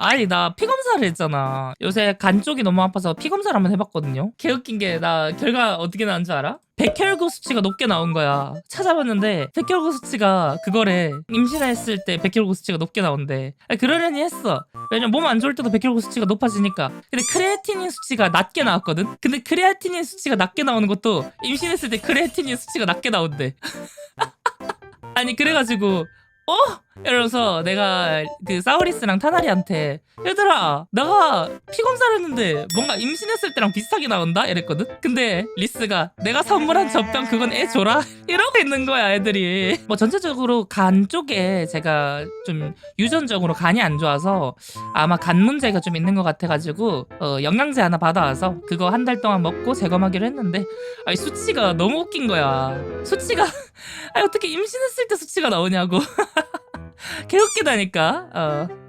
아니 나 피 검사를 했잖아. 요새 간 쪽이 너무 아파서 피 검사를 한번 해봤거든요. 개웃긴 게 나 결과 어떻게 나온 줄 알아? 백혈구 수치가 높게 나온 거야. 찾아봤는데 백혈구 수치가 그거래. 임신했을 때 백혈구 수치가 높게 나온대. 아니, 그러려니 했어. 왜냐면 몸 안 좋을 때도 백혈구 수치가 높아지니까. 근데 크레아티닌 수치가 낮게 나왔거든? 근데 크레아티닌 수치가 낮게 나오는 것도 임신했을 때 크레아티닌 수치가 낮게 나온대. 아니 그래가지고 어? 이러면서 내가 그 사우리스랑 타나리한테 얘들아 내가 피 검사를 했는데 뭔가 임신했을 때랑 비슷하게 나온다? 이랬거든. 근데 리스가 내가 선물한 젖병 그건 애 줘라? 이러고 있는 거야 애들이. 뭐 전체적으로 간 쪽에 제가 좀 유전적으로 간이 안 좋아서 아마 간 문제가 좀 있는 것 같아가지고 어, 영양제 하나 받아와서 그거 한 달 동안 먹고 재검하기로 했는데 아니 수치가 너무 웃긴 거야. 수치가 아니 어떻게 임신했을 때 수치가 나오냐고 개웃기다니까 어.